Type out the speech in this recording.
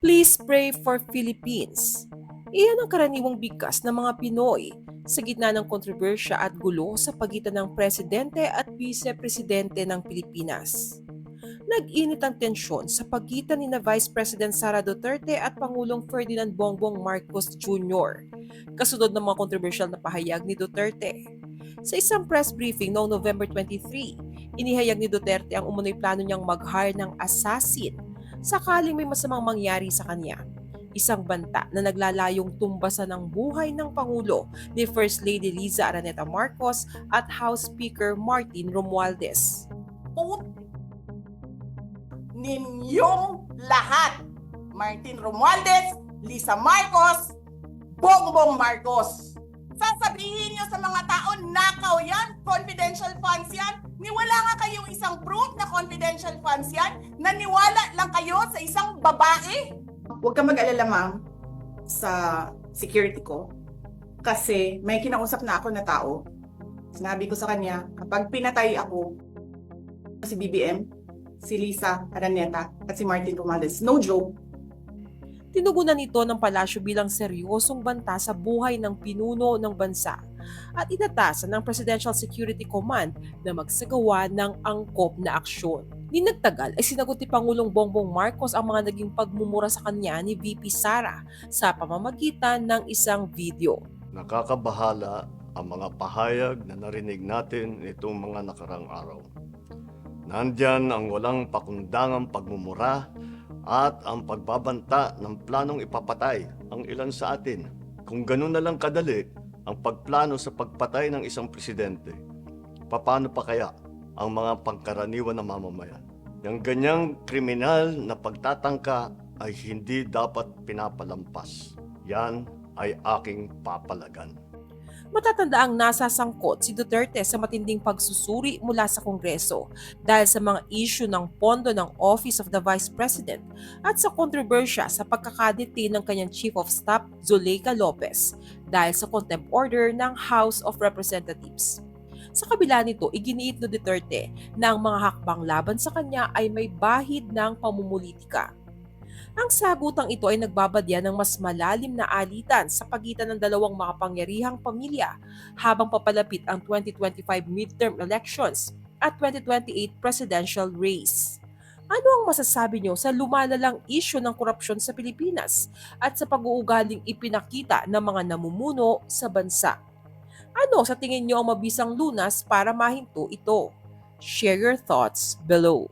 Please pray for Philippines. Iyan ang karaniwang bigkas ng mga Pinoy sa gitna ng kontrobersya at gulo sa pagitan ng presidente at vice-presidente ng Pilipinas. Nag-init ang tensyon sa pagitan ni na Vice President Sara Duterte at Pangulong Ferdinand Bongbong Marcos Jr. kasunod ng mga kontrobersyal na pahayag ni Duterte. Sa isang press briefing noong November 23, inihayag ni Duterte ang umunoy plano niyang mag-hire ng assassin sakaling may masamang mangyari sa kanya. Isang banta na naglalayong tumbasan ng buhay ng Pangulo ni First Lady Liza Araneta Marcos at House Speaker Martin Romualdez. put ninyong lahat. Martin Romualdez, Lisa Marcos, Bongbong Marcos. Sasabihin nyo sa mga tao, nakaw yan, confidential funds yan. Niwala nga kayong isang proof na confidential funds yan. Naniwala lang kayo sa isang babae. Huwag ka mag-alala, ma'am, sa security ko. Kasi may kinausap na ako na tao. Sinabi ko sa kanya, kapag pinatay ako, si BBM, si Lisa Araneta, at si Martin Romualdez. No joke. Tinugunan nito ng palasyo bilang seryosong banta sa buhay ng pinuno ng bansa at inatasan ng Presidential Security Command na magsagawa ng angkop na aksyon. Di nagtagal ay sinagot ni Pangulong Bongbong Marcos ang mga naging pagmumura sa kanya ni VP Sara sa pamamagitan ng isang video. Nakakabahala ang mga pahayag na narinig natin itong mga nakarang araw. Nandyan ang walang pakundangang pagmumura at ang pagbabanta ng planong ipapatay ang ilan sa atin. Kung ganun na lang kadali ang pagplano sa pagpatay ng isang presidente, paano pa kaya ang mga pangkaraniwan na mamamayan? Yang ganyang kriminal na pagtatangka ay hindi dapat pinapalampas. Yan ay aking papalagan. Matatanda ang nasasangkot si Duterte sa matinding pagsusuri mula sa Kongreso dahil sa mga issue ng pondo ng Office of the Vice President at sa kontrobersya sa pagkakadete ng kanyang Chief of Staff Zuleika Lopez dahil sa contempt order ng House of Representatives. Sa kabila nito, iginiit ni Duterte na ang mga hakbang laban sa kanya ay may bahid ng pamumulitika. Ang sagutang ito ay nagbabadya ng mas malalim na alitan sa pagitan ng dalawang makapangyarihang pamilya habang papalapit ang 2025 midterm elections at 2028 presidential race. Ano ang masasabi nyo sa lumalalang isyu ng korupsyon sa Pilipinas at sa pag-uugaling ipinakita ng mga namumuno sa bansa? Ano sa tingin nyo ang mabisang lunas para mahinto ito? Share your thoughts below.